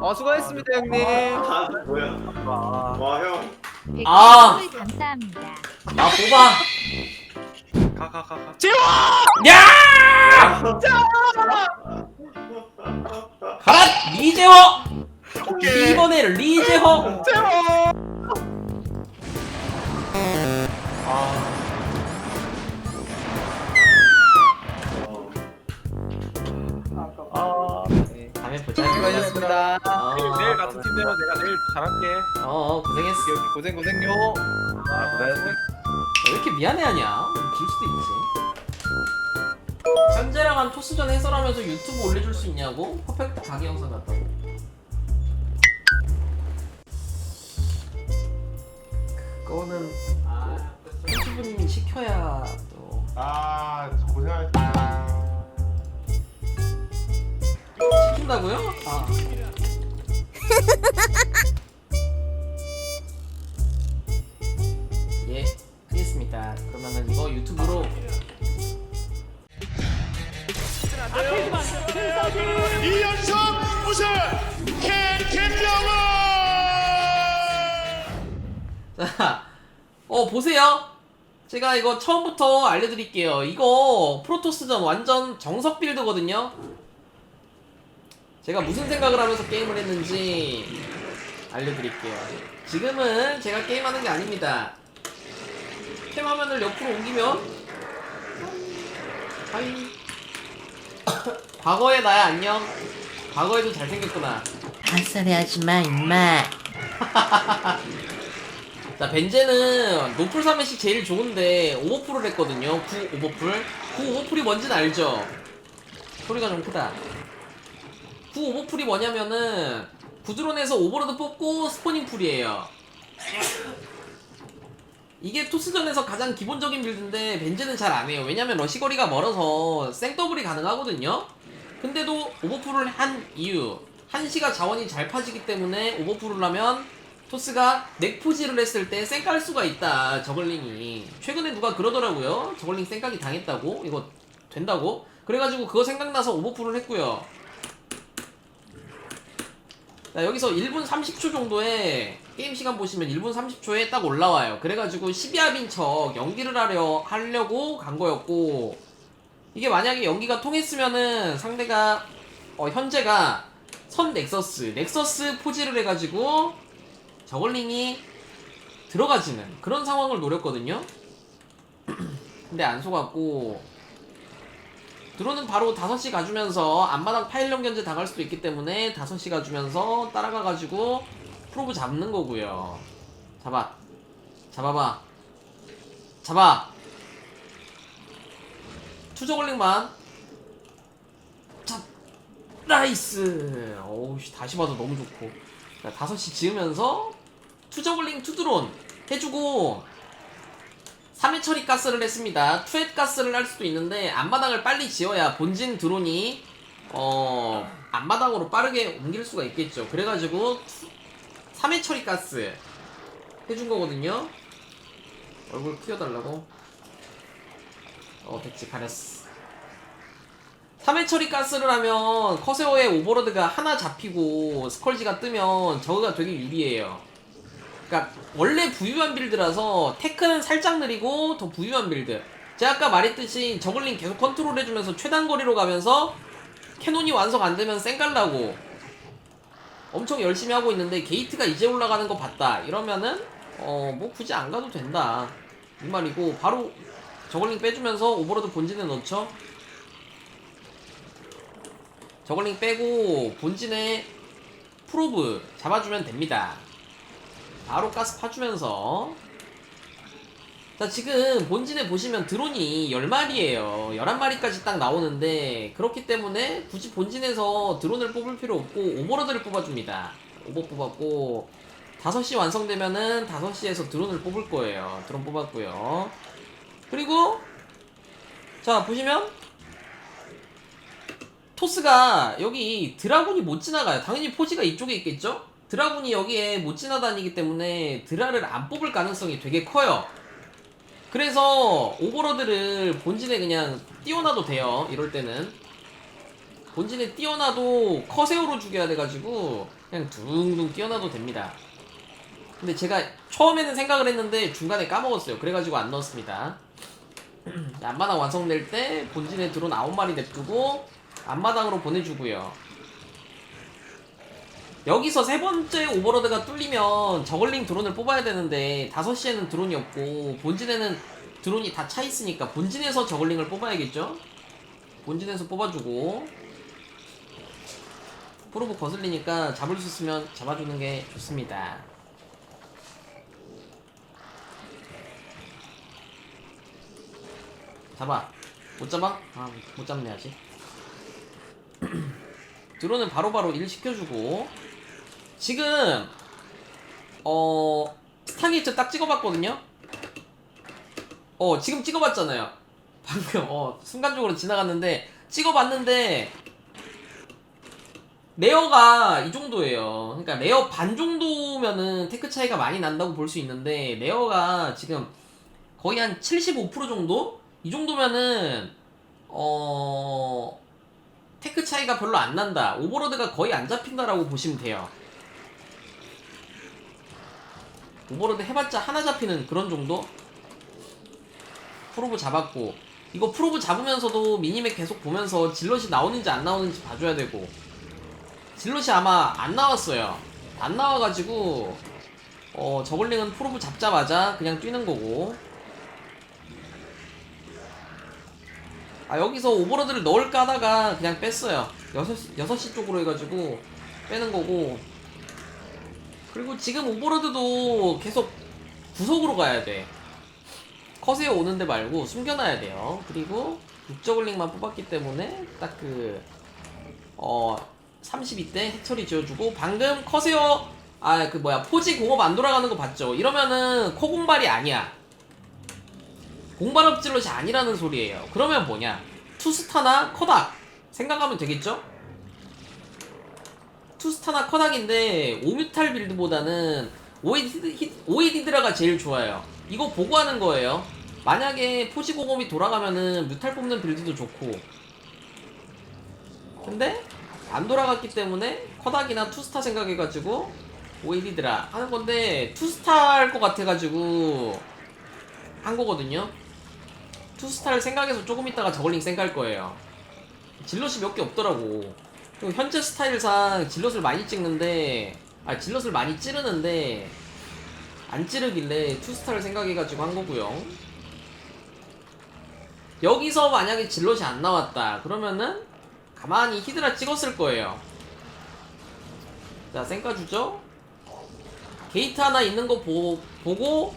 어 수고했습니다 형님. 아 뭐야? 와. 와 형. 아. 아 감사합니다. 야 뽑아 가 가 가 가. 야 가라 리제호 오케이. 이번에는 리제호 아. 보자 수고하셨습니다. 어, 내일 같은 팀대로 내가 내일 잘할게. 어, 어 고생했어 여기 고생 고생요. 아 고생했어. 왜 이렇게 미안해하냐 질 수도 있지 현재랑 한 토스전 해설하면서 유튜브 올려줄 수 있냐고? 퍼펙트 가게 영상 같다고 그거는 또 유튜브님이 시켜야 또 아 고생하셨습니다. 시킨다고요? 아. 예, 알겠습니다. 그러면은 이거 유튜브로 이연성 우승 캔캔영어 자, 어 보세요. 제가 이거 처음부터 알려드릴게요. 이거 프로토스전 완전 정석 빌드거든요. 제가 무슨 생각을 하면서 게임을 했는지 알려드릴게요. 지금은 제가 게임하는 게 아닙니다. 캠 화면을 옆으로 옮기면 하이 과거의 나야 안녕. 과거에도 잘생겼구나. 헛소리 하지 마, 임마. 자 벤제는 노플 사met이 제일 좋은데 오버풀을 했거든요 9 오버풀 9 오버풀이 뭔지는 알죠? 소리가 좀 크다 9 오버풀이 뭐냐면은 구드론에서 오버로드 뽑고 스포닝 풀이에요. 이게 토스전에서 가장 기본적인 빌드인데 벤제는 잘 안해요. 왜냐면 러시거리가 멀어서 생더블이 가능하거든요. 근데도 오버풀을 한 이유 한시가 자원이 잘 파지기 때문에 오버풀을 하면 토스가 넥포지를 했을 때 쌩깔 수가 있다 저글링이. 최근에 누가 그러더라고요. 저글링 쌩깔이 당했다고? 이거 된다고? 그래가지고 그거 생각나서 오버풀을 했고요 자 여기서 1분 30초 정도에 게임 시간 보시면 1분 30초에 딱 올라와요 그래가지고 12합인 척 연기를 하려 하려고 간 거였고 이게 만약에 연기가 통했으면은 상대가 어, 현재가 선 넥서스 넥서스 포지를 해가지고 저글링이 들어가지는 그런 상황을 노렸거든요. 근데 안 속았고 드론은 바로 5시 가주면서 앞마당 파일럿 견제 당할 수도 있기 때문에 5시 가주면서 따라가가지고 프로브 잡는 거고요. 잡아. 잡아봐. 잡아. 투저글링만. 잡. 나이스. 어우씨 다시 봐도 너무 좋고. 자, 5시 지으면서 투저글링 투드론 해주고 3회 처리 가스를 했습니다. 투햇 가스를 할 수도 있는데 앞마당을 빨리 지어야 본진 드론이 어 앞마당으로 빠르게 옮길 수가 있겠죠. 그래가지고 3회 처리 가스 해준 거거든요. 얼굴 키워달라고. 어 됐지 가렸어. 3회 처리 가스를 하면 커세어의 오버로드가 하나 잡히고 스컬지가 뜨면 저그가 되게 유리해요. 그러니까 원래 부유한 빌드라서 테크는 살짝 느리고 더 부유한 빌드. 제가 아까 말했듯이 저글링 계속 컨트롤 해주면서 최단 거리로 가면서 캐논이 완성 안 되면 쌩갈라고 엄청 열심히 하고 있는데 게이트가 이제 올라가는 거 봤다 이러면은 어 뭐 굳이 안 가도 된다 이 말이고 바로 저글링 빼주면서 오버로드 본진에 넣죠 저글링 빼고 본진에 프로브 잡아주면 됩니다. 바로 가스 파주면서. 자 지금 본진에 보시면 드론이 10마리에요. 11마리까지 딱 나오는데 그렇기 때문에 굳이 본진에서 드론을 뽑을 필요 없고 오버로드를 뽑아줍니다. 오버 뽑았고 5시 완성되면은 5시에서 드론을 뽑을 거예요. 드론 뽑았고요. 그리고 자 보시면 토스가 여기 드라군이 못 지나가요. 당연히 포지가 이쪽에 있겠죠? 드라군이 여기에 못 지나다니기 때문에 드라를 안 뽑을 가능성이 되게 커요. 그래서 오버로드를 본진에 그냥 띄워놔도 돼요. 이럴 때는. 본진에 띄워놔도 커세어로 죽여야 돼가지고 그냥 둥둥 뛰어나도 됩니다. 근데 제가 처음에는 생각을 했는데 중간에 까먹었어요. 그래가지고 안 넣었습니다. 앞마당 완성될 때 본진에 드론 9마리 냅두고 앞마당으로 보내주고요. 여기서 세 번째 오버로드가 뚫리면 저글링 드론을 뽑아야 되는데 5시에는 드론이 없고 본진에는 드론이 다 차 있으니까 본진에서 저글링을 뽑아야겠죠? 본진에서 뽑아주고 프로브 거슬리니까 잡을 수 있으면 잡아주는 게 좋습니다. 잡아. 못 잡아? 아, 못 잡네, 아직. 드론은 바로바로 일 시켜주고. 지금, 어, 스타게이트 딱 찍어봤거든요? 어, 지금 찍어봤잖아요. 방금, 어, 순간적으로 지나갔는데, 찍어봤는데, 레어가 이 정도예요. 그러니까 레어 반 정도면은 테크 차이가 많이 난다고 볼 수 있는데, 레어가 지금 거의 한 75% 정도? 이 정도면은 어 테크 차이가 별로 안 난다. 오버로드가 거의 안 잡힌다라고 보시면 돼요. 오버로드 해봤자 하나 잡히는 그런 정도? 프로브 잡았고 이거 프로브 잡으면서도 미니맵 계속 보면서 질럿이 나오는지 안 나오는지 봐줘야 되고 질럿이 아마 안 나왔어요. 안 나와가지고 어 저글링은 프로브 잡자마자 그냥 뛰는 거고 아 여기서 오버로드를 넣을까 하다가 그냥 뺐어요 6시, 6시 쪽으로 해가지고 빼는 거고 그리고 지금 오버로드도 계속 구석으로 가야 돼 컷에 오는데 말고 숨겨놔야 돼요 그리고 육저글링만 뽑았기 때문에 딱 그 어 32대 해처리 지어주고 방금 커세어 아 그 뭐야 포지 공업 안 돌아가는 거 봤죠 이러면은 코공발이 아니야 공발 업 질럿이 아니라는 소리예요. 그러면 뭐냐? 투스타나 커닥 생각하면 되겠죠? 투스타나 커닥인데 오뮤탈 빌드보다는 오이디드라가 제일 좋아요. 이거 보고 하는 거예요. 만약에 공업이 돌아가면은 뮤탈 뽑는 빌드도 좋고 근데 안 돌아갔기 때문에 커닥이나 투스타 생각해가지고 오이디드라 하는 건데 투스타 할 것 같아가지고 한 거거든요. 투스타를 생각해서 조금 있다가 저글링 생각할 거예요. 질럿이 몇 개 없더라고. 그리고 현재 스타일상 질럿을 많이 찍는데, 아 질럿을 많이 찌르는데 안 찌르길래 투스타를 생각해가지고 한 거고요. 여기서 만약에 질럿이 안 나왔다 그러면은 가만히 히드라 찍었을 거예요. 자 생까 주죠. 게이트 하나 있는 거 보, 보고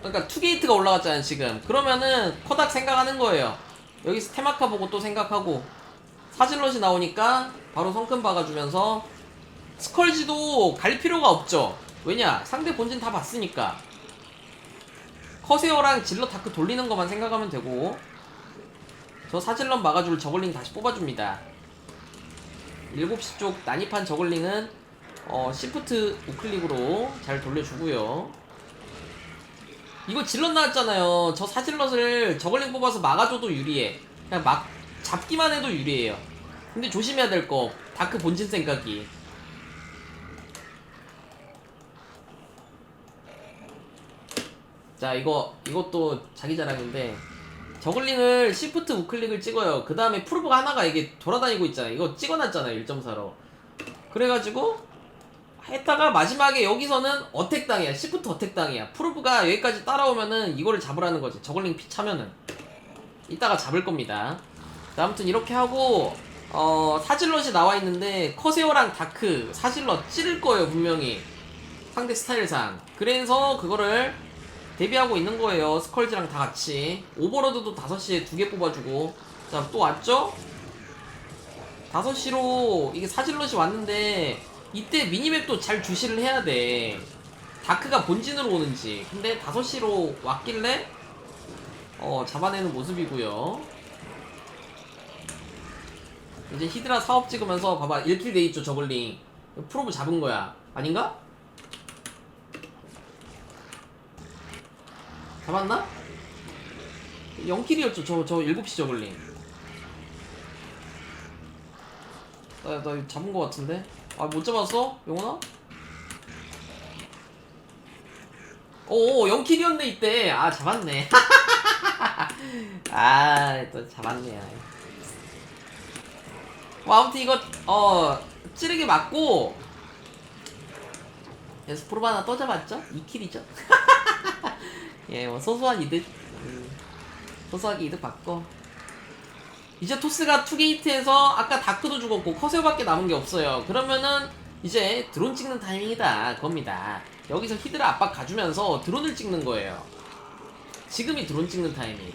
그러니까 투게이트가 올라갔잖아요 지금 그러면은 커닥 생각하는 거예요 여기서 테마카 보고 또 생각하고 사질럿이 나오니까 바로 성큼 박아주면서 스컬지도 갈 필요가 없죠 왜냐 상대 본진 다 봤으니까 커세어랑 질럿 다크 돌리는 것만 생각하면 되고 저 사질럿 막아줄 저글링 다시 뽑아줍니다 7시 쪽 난입한 저글링은 어, 시프트 우클릭으로 잘 돌려주고요 이거 질럿 나왔잖아요. 저 사질럿을 저글링 뽑아서 막아줘도 유리해. 그냥 막 잡기만 해도 유리해요. 근데 조심해야 될 거. 다크 본진 생각이. 자 이거 이것도 자기 자랑인데 저글링을 시프트 우클릭을 찍어요. 그 다음에 프로브가 하나가 이게 돌아다니고 있잖아요. 이거 찍어놨잖아요. 1.4로. 그래가지고 했다가 마지막에 여기서는 어택 당이야. 시프트 어택 당이야. 프로브가 여기까지 따라오면은 이거를 잡으라는 거지. 저글링 피 차면은. 이따가 잡을 겁니다. 자, 아무튼 이렇게 하고 어, 사질럿이 나와 있는데 커세어랑 다크 사질럿 찌를 거예요, 분명히. 상대 스타일상. 그래서 그거를 대비하고 있는 거예요. 스컬지랑 다 같이. 오버로드도 5시에 두 개 뽑아주고. 자, 또 왔죠? 5시로 이게 사질럿이 왔는데 이때 미니맵도 잘 주시를 해야 돼. 다크가 본진으로 오는지. 근데 5시로 왔길래 어, 잡아내는 모습이고요. 이제 히드라 사업 찍으면서 봐봐 1킬 돼 있죠 저글링 프로브 잡은 거야 아닌가? 잡았나? 0킬이었죠 저, 저 7시 저글링 나, 나 잡은 거 같은데 아 못 잡았어? 영훈아? 오 0킬이었네 이때 아 잡았네 아또 잡았네 뭐 아무튼 이거 어 찌르게 맞고 에스프로 하나 또 잡았죠? 2킬이죠 예 뭐 소소한 이득 음, 소소하게 이득 받고 이제 토스가 투게이트에서 아까 다크도 죽었고 커세어밖에 남은 게 없어요. 그러면은 이제 드론 찍는 타이밍이다 겁니다. 여기서 히드라 압박 가주면서 드론을 찍는 거예요. 지금이 드론 찍는 타이밍.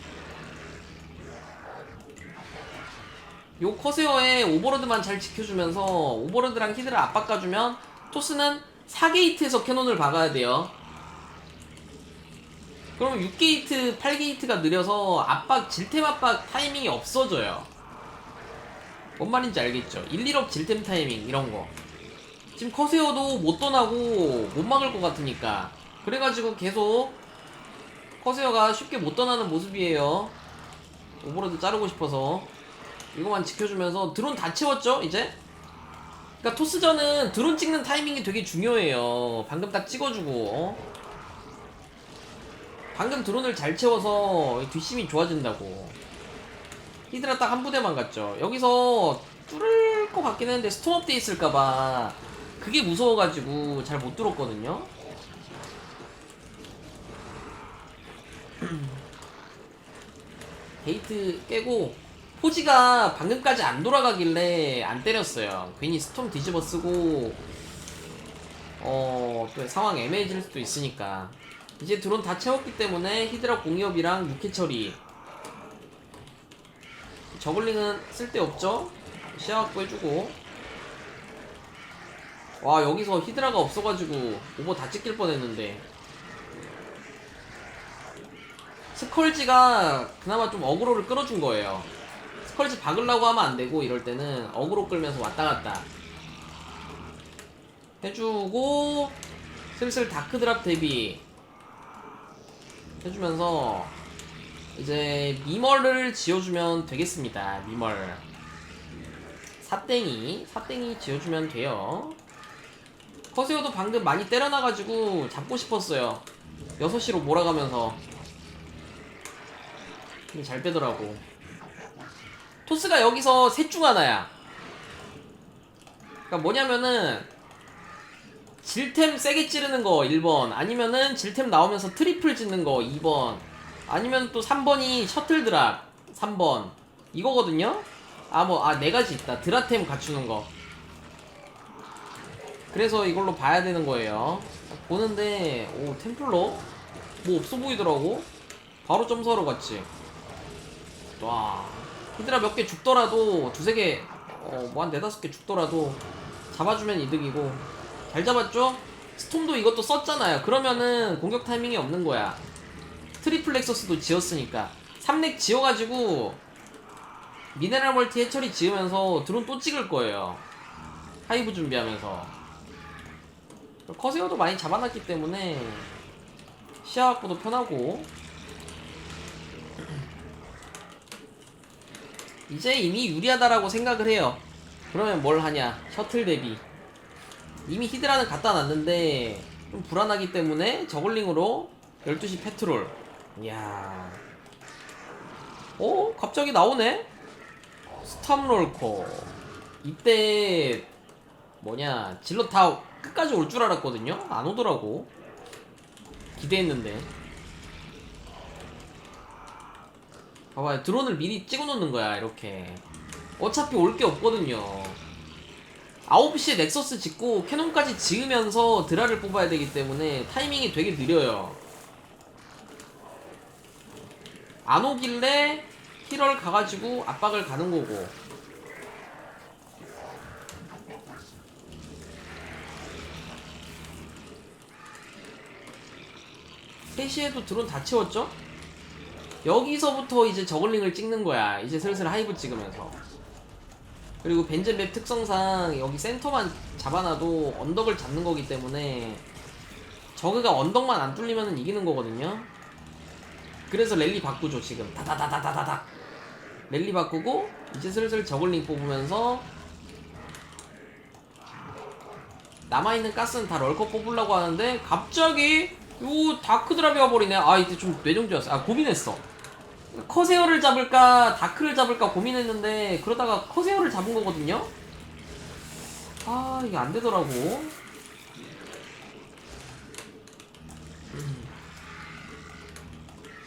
요 커세어에 오버로드만 잘 지켜주면서 오버로드랑 히드라 압박 가주면 토스는 4게이트에서 캐논을 박아야 돼요. 그럼 6게이트, 8게이트가 느려서 압박, 질템 압박 타이밍이 없어져요. 뭔 말인지 알겠죠? 1, 1업 질템 타이밍, 이런 거. 지금 커세어도 못 떠나고 못 막을 것 같으니까. 그래가지고 계속 커세어가 쉽게 못 떠나는 모습이에요. 오버로드 자르고 싶어서. 이거만 지켜주면서 드론 다 채웠죠, 이제? 그러니까 토스전은 드론 찍는 타이밍이 되게 중요해요. 방금 딱 찍어주고. 어? 방금 드론을 잘 채워서 뒷심이 좋아진다고 히드라 딱 한 부대만 갔죠 여기서 뚫을 것 같긴 했는데 스톰업 돼 있을까봐 그게 무서워가지고 잘 못 뚫었거든요 게이트 깨고 포지가 방금까지 안 돌아가길래 안 때렸어요. 괜히 스톰 뒤집어 쓰고 어 또 상황 애매해질 수도 있으니까. 이제 드론 다 채웠기 때문에 히드라 공이업이랑 육회 처리. 저글링은 쓸데없죠? 시야 확보 해주고. 와 여기서 히드라가 없어가지고 오버 다 찍힐 뻔 했는데. 스컬지가 그나마 좀 어그로를 끌어준 거예요 스컬지 박으려고 하면 안 되고 이럴 때는 어그로 끌면서 왔다 갔다 해주고 슬슬 다크 드랍 대비 해주면서 이제 미멀을 지어주면 되겠습니다. 미멀 사땡이 사땡이 지어주면 돼요. 커세오도 방금 많이 때려놔가지고 잡고 싶었어요. 6시로 몰아가면서 잘 빼더라고. 토스가 여기서 셋 중 하나야. 그러니까 뭐냐면은 질템 세게 찌르는 거 1번 아니면은 질템 나오면서 트리플 짓는 거 2번 아니면 또 3번이 셔틀 드랍 3번. 이거거든요? 아 뭐 아 네 가지 있다. 드라템 갖추는 거. 그래서 이걸로 봐야 되는 거예요. 보는데 오 템플러? 뭐 없어 보이더라고. 바로 점수하러 갔지. 와 히드라 몇 개 죽더라도 두세 개 어 뭐 한 네다섯 개 죽더라도 잡아주면 이득이고 잘 잡았죠? 스톰도 이것도 썼잖아요. 그러면은 공격 타이밍이 없는 거야. 트리플 렉서스도 지었으니까. 3렉 지어가지고 미네랄 멀티 해처리 지으면서 드론 또 찍을 거예요. 하이브 준비하면서. 커세어도 많이 잡아놨기 때문에 시야 확보도 편하고 이제 이미 유리하다라고 생각을 해요. 그러면 뭘 하냐? 셔틀 대비. 이미 히드라는 갖다 놨는데 좀 불안하기 때문에 저글링으로 12시 페트롤 이야 어? 갑자기 나오네? 스탑롤커 이때 뭐냐 질럿 다 끝까지 올 줄 알았거든요? 안 오더라고 기대했는데 봐봐요 드론을 미리 찍어놓는 거야 이렇게 어차피 올 게 없거든요 9시에 넥서스 짓고 캐논까지 지으면서 드라를 뽑아야 되기 때문에 타이밍이 되게 느려요. 안 오길래 힐을 가가지고 압박을 가는 거고. 세시에도 드론 다 채웠죠? 여기서부터 이제 저글링을 찍는 거야. 이제 슬슬 하이브 찍으면서. 그리고 벤젠맵 특성상 여기 센터만 잡아놔도 언덕을 잡는 거기 때문에 저그가 언덕만 안 뚫리면 이기는 거거든요. 그래서 랠리 바꾸죠 지금 다다다다다다닥 랠리 바꾸고 이제 슬슬 저글링 뽑으면서 남아있는 가스는 다 럴커 뽑으려고 하는데 갑자기 요 다크드랍이 와버리네 아 이때 좀 뇌정지였어 아 고민했어 커세어를 잡을까 다크를 잡을까 고민했는데 그러다가 커세어를 잡은 거거든요 아 이게 안 되더라고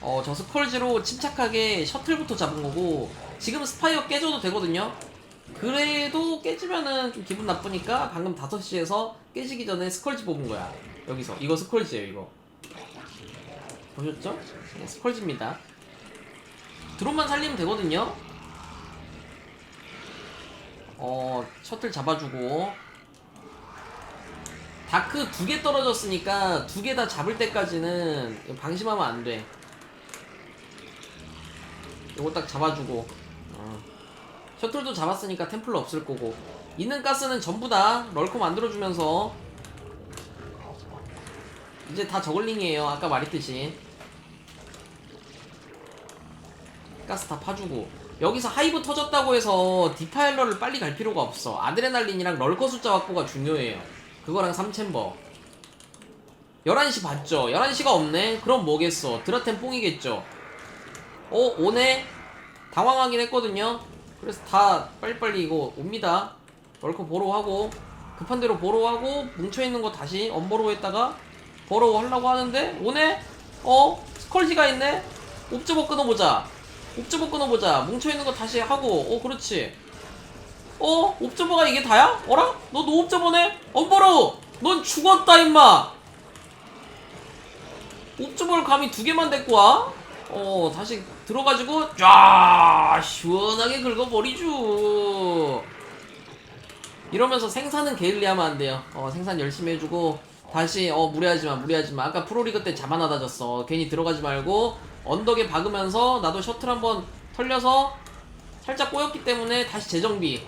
어, 저 스컬지로 침착하게 셔틀부터 잡은 거고 지금 스파이어 깨져도 되거든요. 그래도 깨지면은 좀 기분 나쁘니까 방금 5시에서 깨지기 전에 스컬지 뽑은 거야. 여기서. 이거 스컬지예요, 이거. 보셨죠? 네, 스컬지입니다. 드론만 살리면 되거든요. 어, 셔틀 잡아주고 다크 두 개 떨어졌으니까 두 개 다 잡을 때까지는 방심하면 안 돼. 요거 딱 잡아주고 어. 셔틀도 잡았으니까 템플러 없을 거고 있는 가스는 전부 다 럴커 만들어주면서 이제 다 저글링이에요 아까 말했듯이 가스 다 파주고. 여기서 하이브 터졌다고 해서 디파일러를 빨리 갈 필요가 없어. 아드레날린이랑 럴커 숫자 확보가 중요해요. 그거랑 3챔버. 11시 봤죠? 11시가 없네? 그럼 뭐겠어? 드라템 뽕이겠죠? 어? 오네? 당황하긴 했거든요. 그래서 다 빨리빨리 이거 옵니다. 럴커 보러 하고 급한 대로 보러 하고 뭉쳐있는 거 다시 엄보로 했다가 보러 하려고 하는데 오네? 어? 스컬지가 있네? 옵저버 끊어보자 옵저버 끊어보자 뭉쳐있는 거 다시 하고 어 그렇지 어 옵저버가 이게 다야? 어라? 너 노옵저버네? 엄보로 넌 죽었다 임마 옵저버를 감히 두 개만 데리고 와? 어 다시 들어가지고 쫙 시원하게 긁어버리죠 이러면서 생산은 게을리 하면 안 돼요 어 생산 열심히 해주고 다시 어 무리하지 마 무리하지 마. 아까 프로리그 때 자만하다 졌어. 괜히 들어가지 말고 언덕에 박으면서 나도 셔틀 한번 털려서 살짝 꼬였기 때문에 다시 재정비.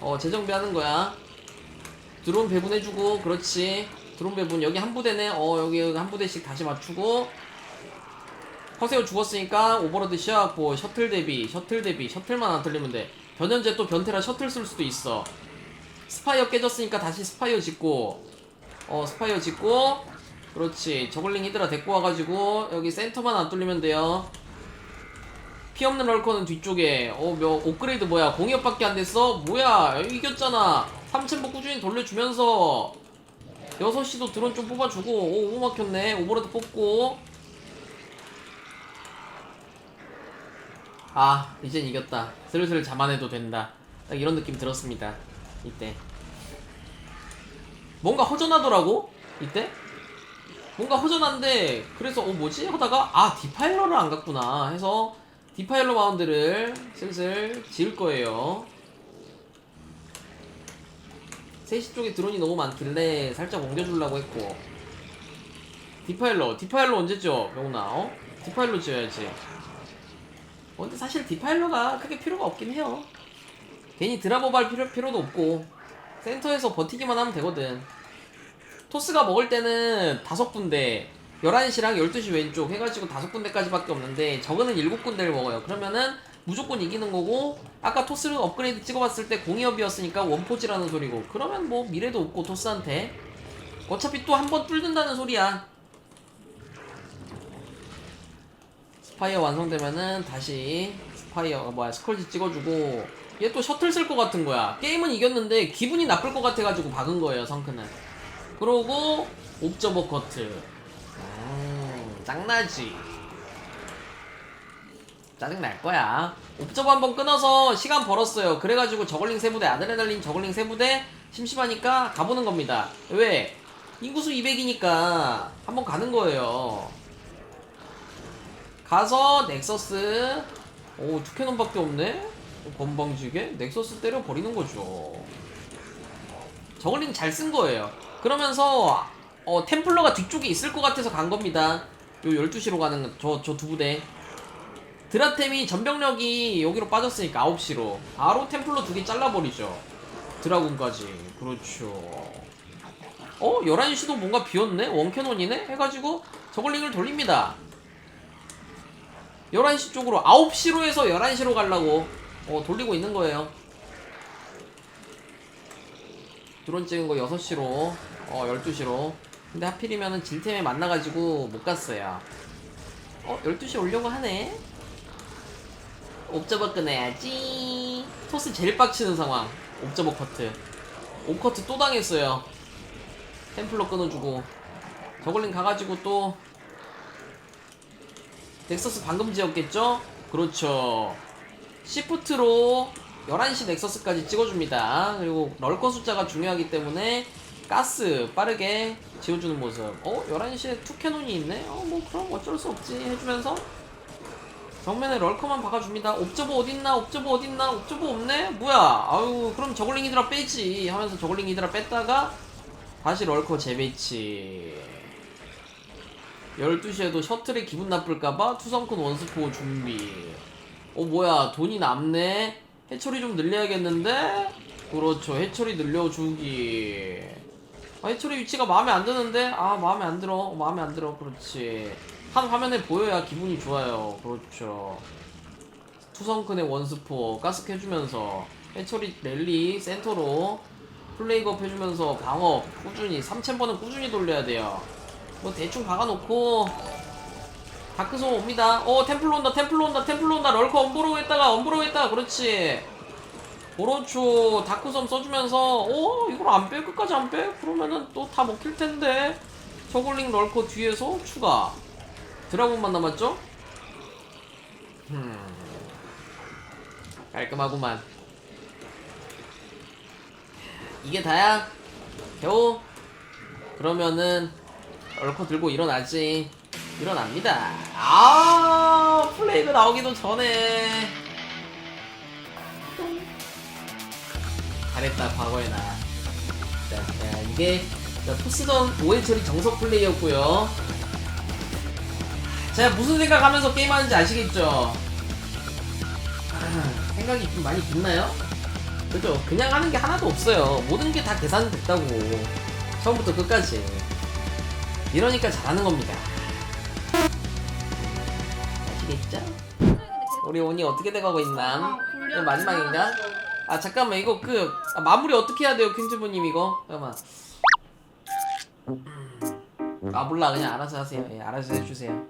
어 재정비 하는 거야. 드론 배분해주고 그렇지. 드론 배분 여기 한 부대네. 어 여기 한 부대씩 다시 맞추고. 허세호 죽었으니까 오버로드 시작하고 셔틀 대비 셔틀 대비 셔틀만 안 틀리면 돼. 변현재 또 변테라 셔틀 쓸 수도 있어. 스파이어 깨졌으니까 다시 스파이어 짓고 어 스파이어 짓고. 그렇지. 저글링 히드라 데리고 와가지고 여기 센터만 안 뚫리면 돼요. 피 없는 럴커는 뒤쪽에. 어몇 업그레이드 뭐야? 공이업밖에 안 됐어? 뭐야? 이겼잖아. 3챔버 꾸준히 돌려주면서. 6시도 드론 좀 뽑아주고. 오 오버 막혔네. 오버로드 뽑고. 아 이젠 이겼다. 슬슬 자만해도 된다. 딱 이런 느낌 들었습니다. 이때 뭔가 허전하더라고 이때? 뭔가 허전한데 그래서 어 뭐지? 하다가 아 디파일러를 안 갔구나 해서 디파일러 마운드를 슬슬 지을 거예요. 3시 쪽에 드론이 너무 많길래 살짝 옮겨주려고 했고. 디파일러 디파일러 언제죠? 명훈아 어? 디파일러 지어야지. 어, 근데 사실 디파일러가 크게 필요가 없긴 해요. 괜히 드라보발 필요, 필요도 없고 센터에서 버티기만 하면 되거든. 토스가 먹을 때는 다섯 군데 11시랑 12시 왼쪽 해가지고 다섯 군데까지밖에 없는데 저거는 일곱 군데를 먹어요. 그러면은 무조건 이기는 거고 아까 토스를 업그레이드 찍어봤을 때 공이업이었으니까 원포지라는 소리고 그러면 뭐 미래도 없고 토스한테 어차피 또 한 번 뚫는다는 소리야. 스파이어 완성되면은 다시 스파이어 뭐야 스컬지 찍어주고 얘 또 셔틀 쓸 것 같은 거야. 게임은 이겼는데 기분이 나쁠 것 같아가지고 박은 거예요 성크는 그러고 옵저버 커트. 음, 짱나지. 짜증 날 거야. 옵저버 한번 끊어서 시간 벌었어요. 그래가지고 저글링 세부대 아드레날린 저글링 세부대 심심하니까 가보는 겁니다. 왜? 인구수 200이니까 한번 가는 거예요. 가서 넥서스. 오 투캐논밖에 없네 건방지게 넥서스 때려 버리는 거죠. 저글링 잘 쓴 거예요. 그러면서 어 템플러가 뒤쪽에 있을 것 같아서 간 겁니다. 요 12시로 가는 저 저 두 부대. 드라템이 전병력이 여기로 빠졌으니까 9시로. 바로 템플러 두 개 잘라버리죠. 드라군까지. 그렇죠. 어? 11시도 뭔가 비었네? 원캐논이네? 해가지고 저글링을 돌립니다. 11시 쪽으로 9시로 해서 11시로 가려고 어, 돌리고 있는 거예요. 드론 찍은 거 6시로 어 12시로. 근데 하필이면은 질템에 만나가지고 못 갔어요. 어 12시 오려고 하네. 옵저버 끊어야지. 토스 제일 빡치는 상황. 옵저버 커트. 옵커트 또 당했어요. 템플러 끊어주고. 저글링 가가지고 또 넥서스 방금 지었겠죠? 그렇죠 시프트로 11시 넥서스까지 찍어줍니다. 그리고 럴커 숫자가 중요하기 때문에 가스 빠르게 지어주는 모습. 어? 11시에 투캐논이 있네? 어 뭐 그럼 어쩔 수 없지 해주면서. 정면에 럴커만 박아줍니다. 옵저버 어딨나? 옵저버 어딨나? 옵저버 없네? 뭐야? 아유 그럼 저글링 이드라 빼지 하면서 저글링 이드라 뺐다가 다시 럴커 재배치. 12시에도 셔틀이 기분 나쁠까봐 투성큰 원스포 준비 어 뭐야 돈이 남네? 해처리 좀 늘려야겠는데? 그렇죠 해처리 늘려주기. 아, 해처리 위치가 마음에 안 드는데? 아 마음에 안 들어. 마음에 안 들어. 그렇지. 한 화면에 보여야 기분이 좋아요. 그렇죠. 투성큰의 원스포 가스크 해주면서 해처리 랠리 센터로 플레이업 해주면서 방업 꾸준히 3000번은 꾸준히 돌려야 돼요. 뭐 대충 박아놓고 다크소 옵니다 어 템플로 온다 템플로 온다 템플로 온다 럴커 엄보로 했다가 엄보로 했다가 그렇지 오로초 다크섬 써주면서 어 이걸 안 빼? 끝까지 안 빼? 그러면은 또 다 먹힐 텐데 저글링 럴커 뒤에서 추가 드라군만 남았죠? 음 깔끔하구만 이게 다야? 겨우? 그러면은 얼커 들고 일어나지 일어납니다. 아 플레이가 나오기도 전에. 잘했다 과거의 나 자, 자, 이게 자, 토스던 5회 처리 정석 플레이였고요. 제가 무슨 생각하면서 게임하는지 아시겠죠? 아, 생각이 좀 많이 깊나요? 그죠? 그냥 하는 게 하나도 없어요. 모든 게 다 계산됐다고. 처음부터 끝까지. 이러니까 잘하는 겁니다 아시겠죠? 우리 오니 어떻게 돼가고 있나? 이거 마지막인가? 아 잠깐만 이거 그 아, 마무리 어떻게 해야 돼요 퀸즈부님 이거? 잠깐만 아 몰라 그냥 알아서 하세요 예 알아서 해주세요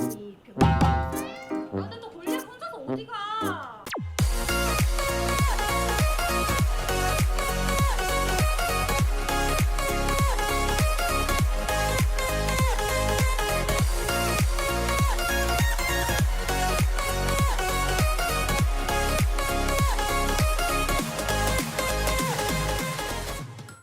이 벽.